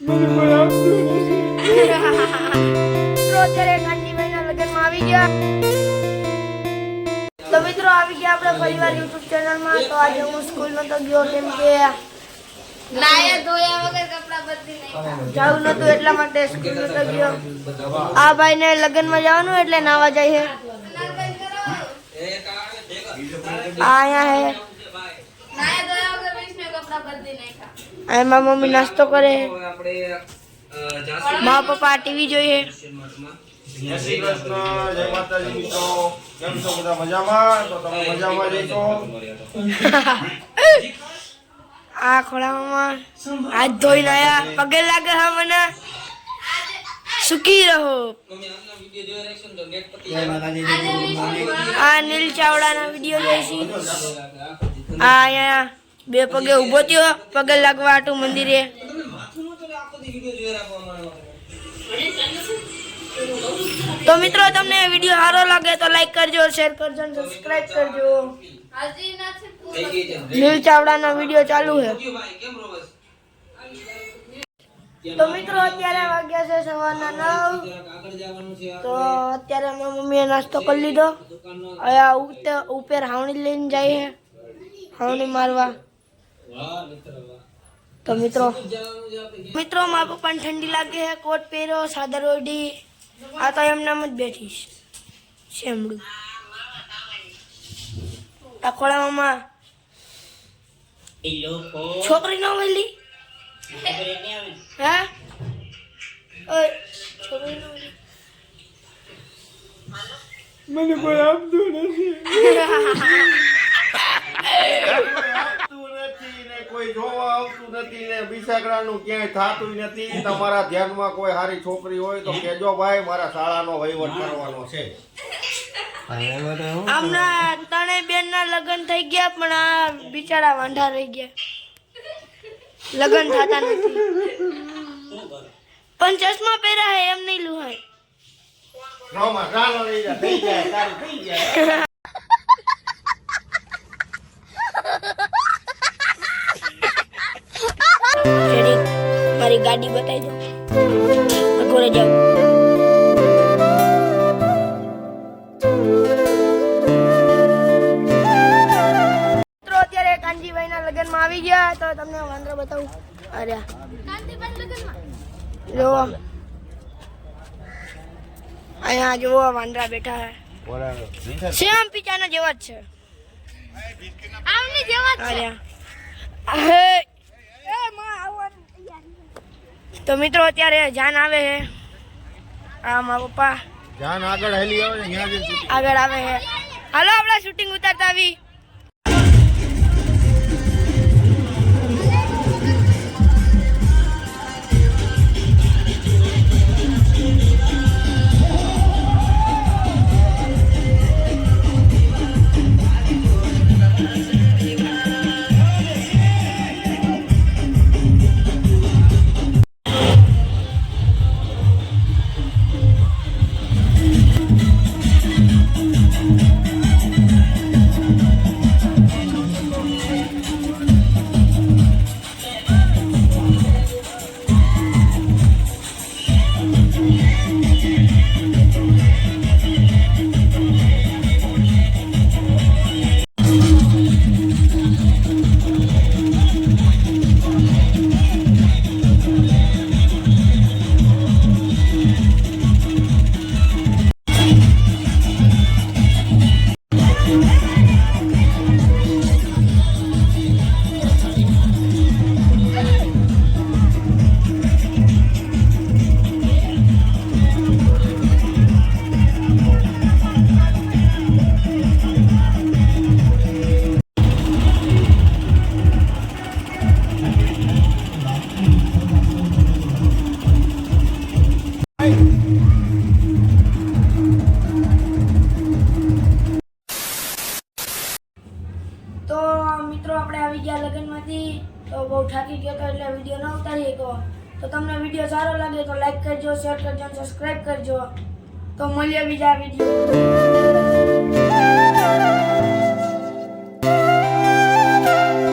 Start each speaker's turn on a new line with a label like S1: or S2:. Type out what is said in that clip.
S1: મને કોઈ આપતું નથી
S2: મિત્રો અત્યારે કાંજીભાઈના લગ્નમાં આવી ગયા તો મિત્રો આવી ગયા આપણે પરિવાર યુટ્યુબ ચેનલમાં તો આજે હું સ્કૂલમાં તો ગયો કેમ કે જવું નતું એટલા માટે સ્કૂલ નતો ગયો. આ ભાઈને લગ્નમાં જવાનું એટલે નાવા જાય છે. આ અહીંયા હે મારી મમ્મી નાસ્તો કરે. મા પપ્પા ટીવી જોઈએ.
S1: જય શ્રી કૃષ્ણ જય માતાજી મિત્રો. કેમ છો બધા મજામાં? તો તમે મજામાં જઈશો
S2: આ ખોળામાં હાથ ધોઈને આયા. પગે લાગે હા મને. સુખી રહો. આ નીલ ચાવડાના વીડિયો જોઈશી આ અહીંયા બે પગે ઊભો થયો પગે લાગવા આટું મંદિરે. તો મિત્રો તમને વીડિયો સારો લાગે તો લાઈક કરજો શેર કરજો અને સબસ્ક્રાઇબ કરજો. નીલ ચાવડાનો વીડિયો ચાલુ છે. તો મિત્રો અત્યારે વાગ્યા છે સવારના નવ. તો અત્યારે મારા મમ્મીએ નાસ્તો કરી લીધો. હવે ઉપર હાવણી લઈને જાય છે. હાવણી મારવા. તો મિત્રો મિત્રો મારા પપ્પાને ઠંડી લાગે છે કોટ પહેર્યો સાદર ઓઢી આ તો એમનામ જ બેઠીશ શેમડું. આ મામા છોકરી ન મળી હા? છોકરી ન મળી
S1: મને કોઈ આપતું નથી કોઈ જોવા આવતું નથી ને બિસાકડાનું ક્યાંય થતું નથી તમારા ધ્યાનમાં કોઈ સારી છોકરી હોય તો કેજો ભાઈ મારા શાળાનો વહીવટ કરવાનો છે
S2: આમના ત્રણેય બેન ના લગ્ન થઈ ગયા પણ આ બિચારા વાંઢા રહી ગયા લગ્ન થતા નથી પણ ચશ્મા પહેરા હે એમ નહીં લુહાય
S1: રોમાં ચાલો લઈ જા થઈ જાય તારું થઈ જાય
S2: મારી ગાડી બતાવી દો. ઘોડે જાઉં મિત્રો અત્યારે કાનજીભાઈ ના લગ્નમાં આવી ગયા તો તમને વાંદરો બતાવું. અરે જો અહીંયા જુઓ વાંદરા બેઠા છે શ્યામ પિતાના જેવા જ છે.
S3: આમની જેવા જ છે
S2: અરે હે. તો મિત્રો અત્યારે જાન આવે છે આ મારા પપ્પા.
S1: જાન આગળ હેલી આવે શૂટિંગ
S2: આગળ આવે છે હાલો આપણે શૂટિંગ ઉતારતા આવી. તો મિત્રો, આપણે આવી ગયા લગ્નમાંથી. તો બહુ થાકી ગયો હતો એટલે વીડિયો ન ઉતારી શકો તો તમને વીડિયો સારો લાગે તો લાઈક કરજો શેર કરજો અને સબસ્ક્રાઈબ કરજો. તો મળીએ બીજા વીડિયો.